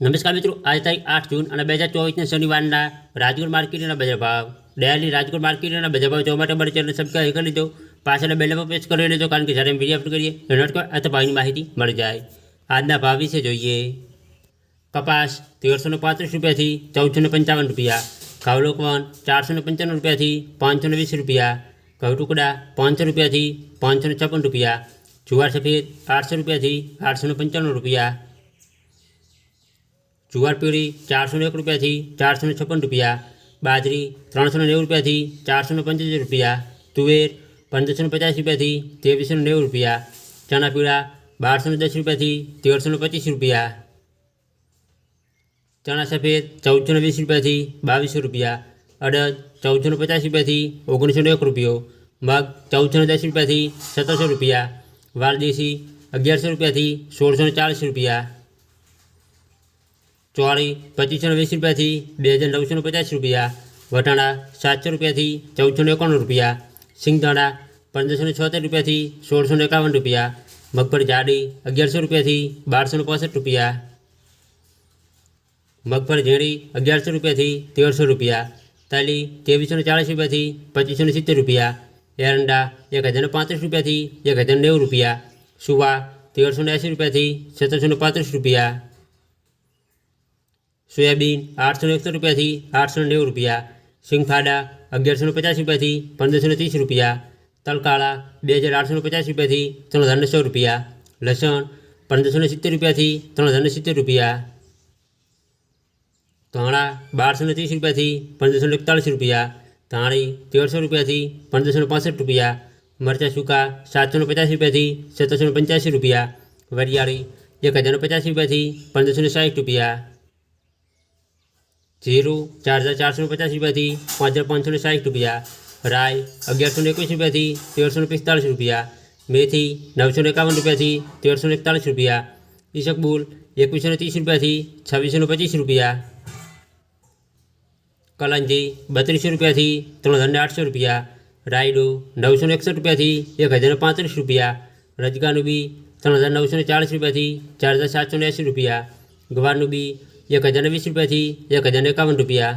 નમસ્કાર મિત્રો આજે તારીખ આઠ જૂન અને બે હજાર ચોવીસના શનિવારના રાજકોટ માર્કેટના બજાર ભાવ ડેલી રાજકોટ માર્કેટના બજાર ભાવ જોવા માટે અમારી ચેનલ સબસ્ક્રાઈબ કરી લીધો પાછળ બેલ પર પ્રેસ કરી લેજો કારણ કે જ્યારે અમે વિડીયો અપલોડ કરીએ એનો નોટિફિકેશન આ તો ભાવની માહિતી મળી જાય આજના ભાવ વિશે જોઈએ કપાસ તેરસો ને પાંત્રીસ રૂપિયાથી ચૌદસો ને પંચાવન રૂપિયા ઘઉં લોકવન ચારસો ને પંચાણું રૂપિયાથી પાંચસો ને વીસ રૂપિયા ઘઉં ટુકડા પાંચસો રૂપિયાથી પાંચસો ને છપ્પન રૂપિયા જુવાર સફેદ આઠસો રૂપિયાથી આઠસો ને પંચાણું રૂપિયા જુવાર પીળી ચારસો ને એક રૂપિયાથી ચારસો ને છપ્પન રૂપિયા બાજરી ત્રણસો ને નેવું રૂપિયાથી ચારસો ને પંચોતેર રૂપિયા તુવેર પંદરસો ને પચાસ રૂપિયાથી ત્રેવીસો ને નેવું રૂપિયા ચણા પીળા બારસો ને દસ રૂપિયાથી તેરસો ને પચીસ રૂપિયા ચણા સફેદ ચૌદસો ને વીસ રૂપિયાથી બાવીસો રૂપિયા અડદ ચૌદસો ને પચાસ રૂપિયાથી ઓગણીસો ને એક રૂપિયો મગ ચૌદસો ને દસ રૂપિયાથી સત્તરસો રૂપિયા વાલદેશી અગિયારસો રૂપિયાથી સોળસો ને ચાલીસ રૂપિયા ચોળી પચીસો ને વીસ રૂપિયાથી બે હજાર નવસો ને પચાસ રૂપિયા વટાણા સાતસો રૂપિયાથી ચૌદસો ને એકાણું રૂપિયા સિંગદાણા પંદરસો ને છોતેર રૂપિયાથી સોળસો ને એકાવન રૂપિયા મગફળી જાડી અગિયારસો રૂપિયાથી બારસો ને પોસઠ રૂપિયા મગફળી ઝીણી અગિયારસો રૂપિયાથી તેરસો રૂપિયા તાલી ત્રેવીસો ને ચાળીસ રૂપિયાથી પચીસો ને સિત્તેર રૂપિયા એરંડા એક હજાર ને પાંત્રીસ રૂપિયાથી એક હજાર નેવું રૂપિયા સુવા તેરસો ને એંસી રૂપિયાથી સત્તરસો ને પાંત્રીસ રૂપિયા સોયાબીન આઠસો ને એકસો રૂપિયાથી આઠસો ને નેવું રૂપિયા સિંગફાડા અગિયારસો ને પચાસ રૂપિયાથી પંદરસો ને ત્રીસ રૂપિયા તલકાળા બે હજાર આઠસો ને પચાસ રૂપિયાથી ત્રણ હજાર ને સો રૂપિયા લસણ પંદરસો ને સિત્તેર રૂપિયાથી ત્રણ હજાર ને સિત્તેર રૂપિયા ધાણા બારસો ને ત્રીસ રૂપિયાથી પંદરસો ને એકતાળીસ રૂપિયા ધાણી તેરસો રૂપિયાથી પંદરસો ને પાસઠ રૂપિયા મરચાં સૂકા સાતસો ને પચાસ રૂપિયાથી સત્તરસો ને પંચ્યાસી રૂપિયા વરિયાળી એક હજાર ને પચાસ રૂપિયાથી પંદરસો ને સાઠ રૂપિયા જીરું ચાર હજાર ચારસો ને પચાસ રૂપિયાથી પાંચ હજાર પાંચસો ને સાઠ રૂપિયા રાય અગિયારસો ને એકવીસ રૂપિયાથી તેરસો ને પિસ્તાળીસ રૂપિયા મેથી નવસો ને એકાવન રૂપિયાથી તેરસો ને એકતાળીસ રૂપિયા ઈસકબુલ એકવીસો ને ત્રીસ રૂપિયાથી છવ્વીસો ને પચીસ રૂપિયા કલંજી બત્રીસો રૂપિયાથી ત્રણ હજાર ને આઠસો રૂપિયા રાયડો નવસો ને એકસઠ રૂપિયાથી એક હજાર ને પાંત્રીસ રૂપિયા રજગાનું બી ત્રણ હજાર નવસો ને ચાળીસ રૂપિયાથી ચાર હજાર સાતસો ને એંસી રૂપિયા ગવારનું બી એક હજારને વીસ રૂપિયાથી એક હજારને એકાવન રૂપિયા.